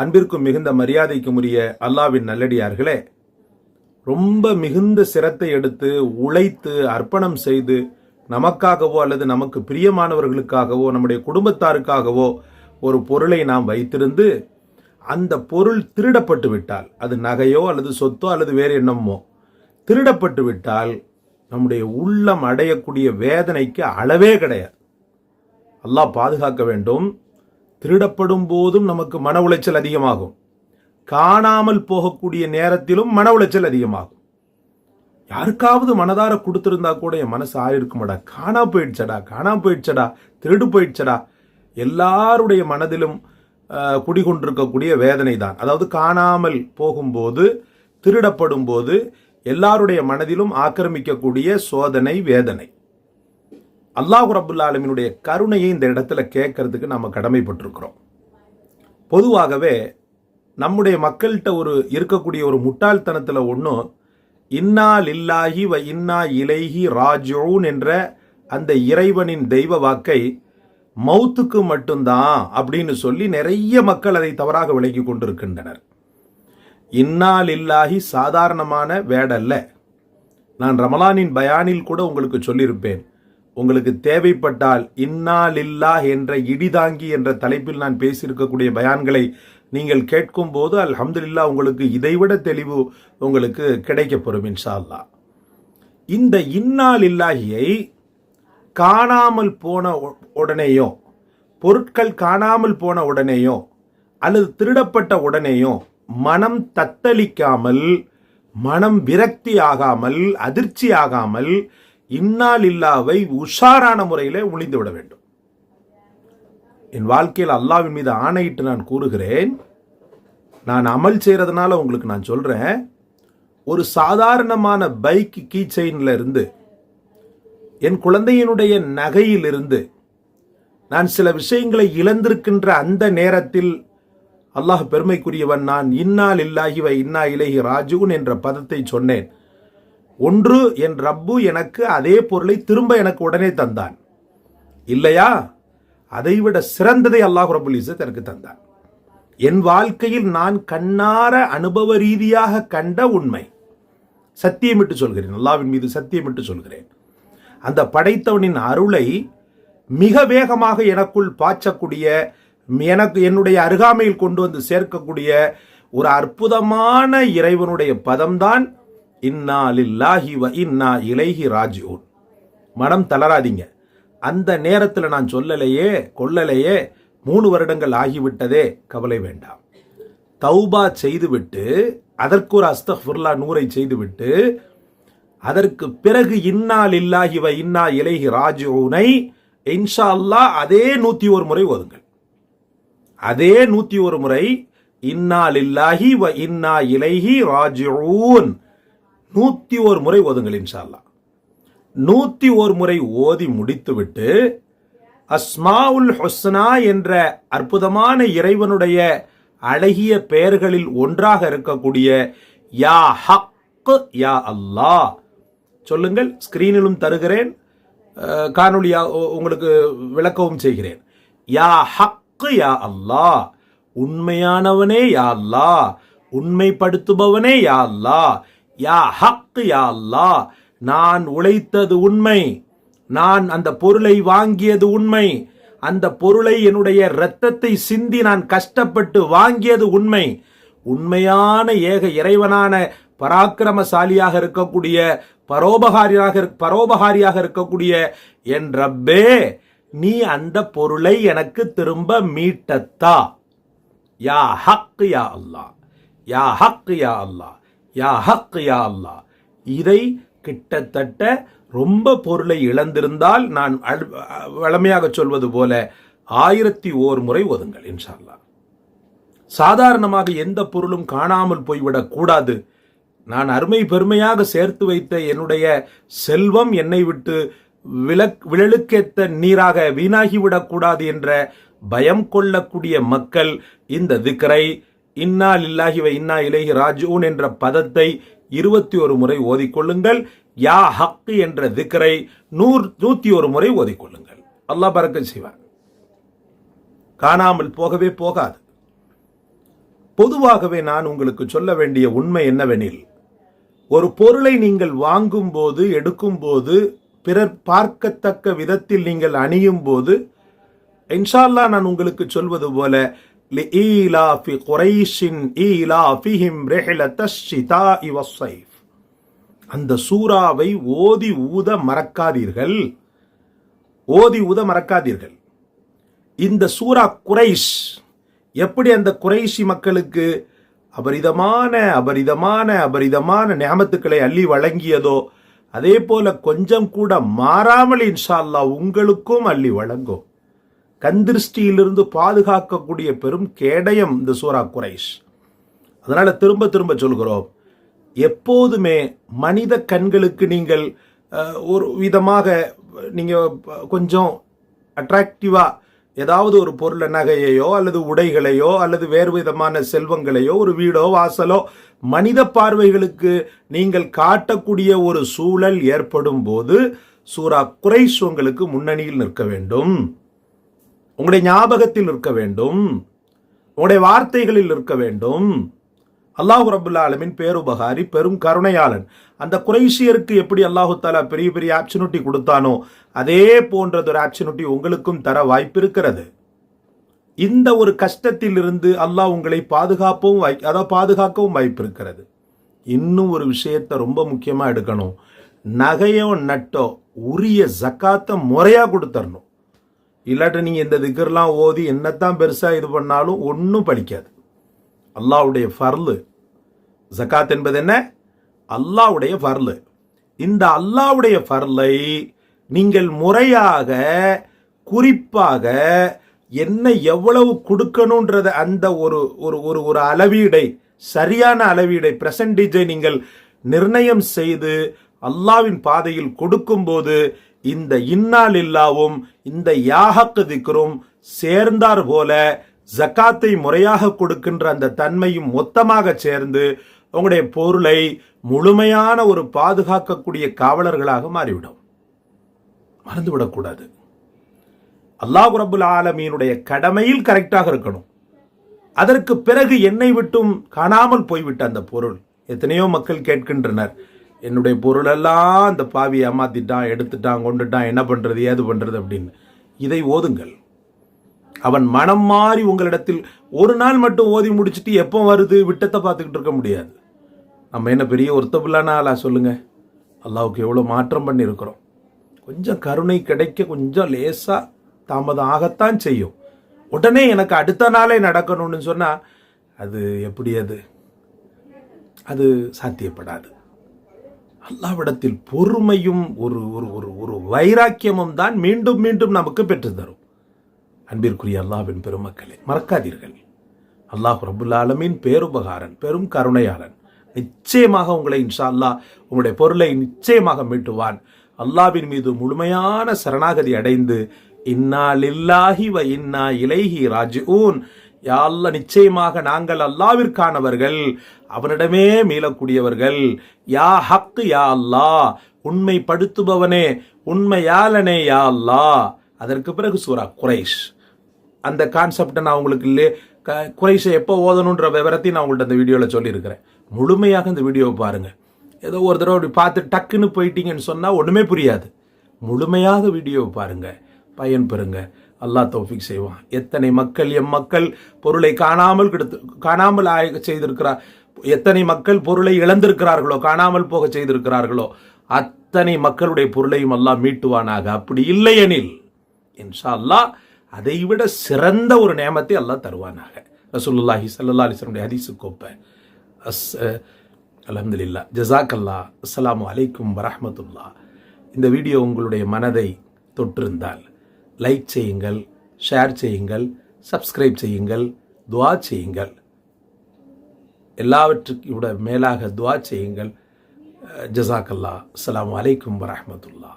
அன்பிற்கும் மிகுந்த மரியாதைக்கும் உரிய அல்லாவின் நல்லடியார்களே ரொம்ப மிகுந்த சிரத்தை எடுத்து உழைத்து அர்ப்பணம் செய்து நமக்காகவோ அல்லது நமக்கு பிரியமானவர்களுக்காகவோ நம்முடைய குடும்பத்தாருக்காகவோ ஒரு பொருளை நாம் வைத்திருந்து அந்த பொருள் திருடப்பட்டு விட்டால் அது நகையோ அல்லது சொத்தோ அல்லது வேறு என்னமோ திருடப்பட்டு விட்டால் நம்முடைய உள்ளம் அடையக்கூடிய வேதனைக்கு அளவே கிடையாது. அல்லாஹ் பாதுகாக்க வேண்டும். திருடப்படும் போதும் நமக்கு மன உளைச்சல் அதிகமாகும். காணாமல் போகக்கூடிய நேரத்திலும் மன உளைச்சல் அதிகமாகும். யாருக்காவது மனதார கொடுத்துருந்தா கூட என் மனசு ஆயிருக்குமாடா காணா போயிடுச்சடா காணா போயிடுச்சடா திருடு போயிடுச்சடா. எல்லாருடைய மனதிலும் குடிகொண்டிருக்கக்கூடிய வேதனை தான் அதாவது காணாமல் போகும்போது திருடப்படும் போது எல்லாருடைய மனதிலும் ஆக்கிரமிக்கக்கூடிய சோதனை வேதனை. அல்லாஹ் ரபுல்லா ஆலமீனுடைய கருணையை இந்த இடத்துல கேட்கறதுக்கு நம்ம கடமைப்பட்டிருக்கிறோம். பொதுவாகவே நம்முடைய மக்கள்கிட்ட ஒரு இருக்கக்கூடிய ஒரு முட்டாள்தனத்தில் ஒன்றும் இன்னா லில்லாஹி வ இன்னா இலைஹி ராஜூன் என்ற அந்த இறைவனின் தெய்வ வாக்கை மௌத்துக்கு மட்டும்தான் அப்படின்னு சொல்லி நிறைய மக்கள் அதை தவறாக விளங்கி கொண்டிருக்கின்றனர். இன்னால் இல்லாஹி சாதாரணமான வேடல்ல. நான் ரமலானின் பயானில் கூட உங்களுக்கு சொல்லியிருப்பேன். உங்களுக்கு தேவைப்பட்டால் இன்னாலில்லா என்ற இடிதாங்கி என்ற தலைப்பில் நான் பேசியிருக்கக்கூடிய பயான்களை நீங்கள் கேட்கும் போது அல்ஹம்துல்லா உங்களுக்கு இதைவிட தெளிவு உங்களுக்கு கிடைக்கப்பெறும் இன்ஷா அல்லாஹ் இந்த இன்னால் லில்லாஹியை காணாமல் போன உடனேயோ பொருட்கள் காணாமல் போன உடனேயோ அல்லது திருடப்பட்ட உடனேயோ மனம் தத்தளிக்காமல் மனம் விரக்தி ஆகாமல் அதிர்ச்சி ஆகாமல் இன்னால் இல்லாவை உஷாரான முறையிலே ஒளிந்து விட வேண்டும். என் வாழ்க்கையில் அல்லாவின் மீது ஆணையிட்டு நான் கூறுகிறேன் நான் அமல் செய்கிறதுனால உங்களுக்கு நான் சொல்கிறேன் ஒரு சாதாரணமான பைக் கீ செயின்ல இருந்து என் குழந்தையினுடைய நகையிலிருந்து நான் சில விஷயங்களை இழந்திருக்கின்ற அந்த நேரத்தில் அல்லாஹ் பெருமைக்குரியவன் நான் இன்னால் இல்லாஹி இன்னா இலகி ராஜுன் என்ற பதத்தை சொன்னேன். ஒன்று என் ரப்பு எனக்கு அதே பொருளை திரும்ப எனக்கு உடனே தந்தான். இல்லையா? அதைவிட சிறந்ததை அல்லாஹ் ரபுல் இசத் எனக்கு தந்தான். என் வாழ்க்கையில் நான் கண்ணார அனுபவ ரீதியாக கண்ட உண்மை. சத்தியமிட்டு சொல்கிறேன். அல்லாவின் மீது சத்தியமிட்டு சொல்கிறேன். அந்த படைத்தவனின் அருளை மிக வேகமாக எனக்குள் பாய்ச்சக்கூடிய எனக்கு என்னுடைய அருகாமையில் கொண்டு வந்து சேர்க்கக்கூடிய ஒரு அற்புதமான இறைவனுடைய பதம்தான் இன்னா லில்லாஹி வ இன்னா இலைஹி ராஜிஊன். மனம் தளராதீங்க. அந்த நேரத்தில் நான் சொல்லலையே கொல்லலையே மூணு வருடங்கள் ஆகிவிட்டதே கவலை வேண்டாம். தௌபா செய்துவிட்டு அதற்கு ஒரு அஸ்தஃபுர்லா நூரை செய்துவிட்டு அதற்கு பிறகு இன்னால் லில்லாஹி வ இன்னா இலைஹி ராஜூனை இன்ஷா அல்லாஹ் அதே நூத்தி ஒரு முறை ஓதுங்கள். அதே நூத்தி ஒரு முறை இன்னா இல்லாஹி வ இன்னா இலைஹி ராஜூன் நூற்றி ஒரு முறை ஓதுங்கள் இன்ஷால்லா நூற்றி ஒரு முறை ஓதி முடித்துவிட்டு அஸ்மாவுல் ஹொஸ்னா என்ற அற்புதமான இறைவனுடைய அழகிய பெயர்களில் ஒன்றாக இருக்கக்கூடிய யா ஹக் யா அல்லாஹ். சொல்லுங்கள் ஸ்கிரீனிலும் தருகிறேன் காணொலியா உங்களுக்கு விளக்கவும் செய்கிறேன். யா ஹக் யா அல்லாஹ். உண்மையானவனே யா அல்லா உண்மைப்படுத்துபவனே யா அல்லா யா ஹக் யா அல்லா நான் உழைத்தது உண்மை. நான் அந்த பொருளை வாங்கியது உண்மை. அந்த பொருளை என்னுடைய இரத்தத்தை சிந்தி நான் கஷ்டப்பட்டு வாங்கியது உண்மை. உண்மையான ஏக இறைவனான பராக்கிரமசாலியாக இருக்கக்கூடிய பரோபகாரியாக பரோபகாரியாக இருக்கக்கூடிய என் ரப்பே நீ அந்த பொருளை எனக்கு திரும்ப மீட்டத்தா. யா ஹக் யா அல்லாஹ். யா ஹக் யா அல்லாஹ். யா ஹக் யா அல்லாஹ். இதை கிட்டத்தட்ட ரொம்ப பொருளை இழந்திருந்தால் நான் அழு- சொல்வது போல ஆயிரத்தி ஓர் முறை ஒதுங்கள் இன்ஷா அல்லாஹ் சாதாரணமாக எந்த பொருளும் காணாமல் போய்விடக் கூடாது. நான் அருமை பெருமையாக சேர்த்து வைத்த என்னுடைய செல்வம் என்னை விட்டு விளக் விழலுக்கேத்த நீராக வீணாகிவிடக்கூடாது என்ற பயம் கொள்ளக்கூடிய மக்கள் இந்த திக்கரை இன்னா லில்லாஹி வ இன்னா இலைஹி ராஜூன் என்ற பதத்தை இருபத்தி ஒரு முறை ஓதிக்கொள்ளுங்கள். யா ஹக்கு என்ற திக்கரை நூறு நூத்தி ஒரு முறை ஓதிக்கொள்ளுங்கள். அல்லாஹ் பறக்க செய்வான். காணாமல் போகவே போகாது. பொதுவாகவே நான் உங்களுக்கு சொல்ல வேண்டிய உண்மை என்னவெனில் ஒரு பொருளை நீங்கள் வாங்கும் போது எடுக்கும் போது பிறர் பார்க்கத்தக்க விதத்தில் நீங்கள் அணியும் போது இன்ஷால்லா நான் உங்களுக்கு சொல்வது போல لإيلاف قريش إيلافهم رحلة الشتاء والصيف அந்த சூறாவை ஓதி ஊத மறக்காதீர்கள் ஓதி ஊத மறக்காதீர்கள் இந்த சூரா குறைஷ் எப்படி அந்த குறைஷி மக்களுக்கு அபரிதமான அபரிதமான அபரிதமான நியமத்துக்களை அள்ளி வழங்கியதோ அதே போல கொஞ்சம் கூட மாறாமல் இன்ஷா அல்லாஹ் உங்களுக்கும் அள்ளி வழங்கும் கந்திருஷ்டியிலிருந்து பாதுகாக்கக்கூடிய பெரும் கேடயம் இந்த சூரா குறைஷ். அதனால் திரும்ப திரும்ப சொல்கிறோம் எப்போதுமே மனித கண்களுக்கு நீங்கள் ஒரு விதமாக நீங்கள் கொஞ்சம் அட்ராக்டிவாக ஏதாவது ஒரு பொருளை நகையையோ அல்லது உடைகளையோ அல்லது வேறு விதமான செல்வங்களையோ ஒரு வீடோ வாசலோ மனித பார்வைகளுக்கு நீங்கள் காட்டக்கூடிய ஒரு சூழல் ஏற்படும் போது சூரா குறைஷ் உங்களுக்கு முன்னணியில் நிற்க வேண்டும். உங்களுடைய ஞாபகத்தில் இருக்க வேண்டும். உங்களுடைய வார்த்தைகளில் இருக்க வேண்டும். அல்லாஹு ரபுல்லா ஆலமின் பேருபகாரி பெரும் கருணையாளன். அந்த குறைஷியருக்கு எப்படி அல்லாஹு தாலா பெரிய பெரிய ஆப்ஷனுட்டி கொடுத்தானோ அதே போன்றதொரு ஆப்ஷனுட்டி உங்களுக்கும் தர வாய்ப்பு இருக்கிறது. இந்த ஒரு கஷ்டத்தில் இருந்து அல்லாஹ் உங்களை பாதுகாப்பவும் வாய் அதாவது பாதுகாக்கவும் வாய்ப்பு இருக்கிறது. இன்னும் ஒரு விஷயத்தை ரொம்ப முக்கியமாக எடுக்கணும். நகையோ நட்டோ உரிய ஜக்காத்தை முறையாக கொடுத்தரணும். இல்லாட்டி நீங்கள் இந்த திக்கர்லாம் ஓதி என்னத்தான் பெருசாக இது பண்ணாலும் ஒன்றும் படிக்காது அல்லாஹ்வுடைய ஃபர்லு. ஜகாத் என்பது என்ன? அல்லாவுடைய ஃபர்லு. இந்த அல்லாஹ்வுடைய ஃபர்லை நீங்கள் முறையாக குறிப்பாக என்ன எவ்வளவு கொடுக்கணுன்றத அந்த ஒரு ஒரு ஒரு ஒரு அளவீடை சரியான அளவீடை பிரசன்டேஜை நீங்கள் நிர்ணயம் செய்து அல்லாவின் பாதையில் கொடுக்கும்போது இந்த இன்னால் இல்லாவும் இந்த யாகக்கு திக்ரும் சேர்ந்தார் போல ஜக்காத்தை முறையாக கொடுக்கின்ற அந்த தன்மையும் மொத்தமாக சேர்ந்து உங்களுடைய பொருளை முழுமையான ஒரு பாதுகாக்கக்கூடிய காவலர்களாக மாறிவிடும். மறந்துவிடக்கூடாது. அல்லாஹ் ரபுல் ஆலமீனுடைய கடமையில் கரெக்டாக இருக்கணும். அதற்கு பிறகு என்னை விட்டும் காணாமல் போய்விட்ட அந்த பொருள். எத்தனையோ மக்கள் கேட்கின்றனர். என்னுடைய பொருளெல்லாம் அந்த பாவி ஏமாத்திட்டான் எடுத்துட்டான் கொண்டுட்டான் என்ன பண்ணுறது ஏது பண்ணுறது அப்படின்னு. இதை ஓதுங்கள். அவன் மனம் மாறி உங்களிடத்தில் ஒரு நாள் மட்டும் ஓதி முடிச்சிட்டு எப்போ வருது விட்டத்தை பார்த்துக்கிட்டு இருக்க முடியாது. நம்ம என்ன பெரிய ஒருத்தபில்லான ஆளா சொல்லுங்க? அல்லாவுக்கு எவ்வளோ மாற்றம் பண்ணியிருக்கிறோம். கொஞ்சம் கருணை கிடைக்க கொஞ்சம் லேசாக தாமதம் ஆகத்தான் செய்யும். உடனே எனக்கு அடுத்த நாளே நடக்கணும்னு சொன்னால் அது எப்படி அது? அது சாத்தியப்படாது. அல்லாவிடத்தில் பொறுமையும் ஒரு ஒரு ஒரு ஒரு வைராக்கியமும் தான் மீண்டும் மீண்டும் நமக்கு பெற்று தரும். அன்பிற்குரிய அல்லாவின் பெருமக்களை மறக்காதீர்கள். அல்லாஹ் ரபுல் ஆலமீன் பேருபகாரன் பெரும் கருணையாளன். நிச்சயமாக உங்களை இன்ஷா அல்லாஹ் உங்களுடைய பொருளை நிச்சயமாக மீட்டுவான். அல்லாவின் மீது முழுமையான சரணாகதி அடைந்து இன்னா லில்லாஹி வ இன்னா இலைஹி ராஜிஊன். யாழ்ல நிச்சயமாக நாங்கள் அல்லாவிற்கானவர்கள் அவனிடமே மீளக்கூடியவர்கள். யா ஹக்கு யா அல்லாஹ் உண்மைப்படுத்துபவனே உண்மையாளனே யா அல்லா. அதற்கு பிறகு சூரா குறைஷ். அந்த கான்செப்டை நான் உங்களுக்கு இல்லையே க குறைஷை எப்போ ஓதணுன்ற விவரத்தையும் நான் உங்கள்கிட்ட அந்த வீடியோவில் சொல்லியிருக்கிறேன். முழுமையாக இந்த வீடியோவை பாருங்கள் ஏதோ ஒரு தடவை அப்படி பார்த்து டக்குன்னு போயிட்டீங்கன்னு சொன்னால் ஒன்றுமே புரியாது. முழுமையாக வீடியோவை பாருங்கள் பயன்பெறுங்க. அல்லாஹ் தௌஃபிக் செய்வான். எத்தனை மக்கள் எம் மக்கள் பொருளை காணாமல் கெடுத்து காணாமல் ஆய செய்திருக்கிறார் எத்தனை மக்கள் பொருளை இழந்திருக்கிறார்களோ காணாமல் போக செய்திருக்கிறார்களோ அத்தனை மக்களுடைய பொருளையும் அல்லாஹ் மீட்டுவானாக. அப்படி இல்லையெனில் இன்ஷா அல்லாஹ் அதைவிட சிறந்த ஒரு நேமத்தை அல்லாஹ் தருவானாக. ரசூலுல்லாஹி சல்லா அலைஹி வஸல்லம் ஹதீஸு கோப்ப அஸ் அல்ஹம்துலில்லாஹ். ஜஸாக் அல்லாஹ் அஸ்ஸலாமு அலைக்கும் வரஹ்மத்துல்லாஹ். இந்த வீடியோ உங்களுடைய மனதை தொற்றிருந்தால் லைக் செய்யுங்கள் ஷேர் செய்யுங்கள் சப்ஸ்கிரைப் செய்யுங்கள் துவா செய்யுங்கள். எல்லாவற்றுக்கு விட மேலாக துவா செய்யுங்கள். ஜசாக்கல்லா அல்லாஹ் அஸ்ஸலாமு வரமத்துல்லா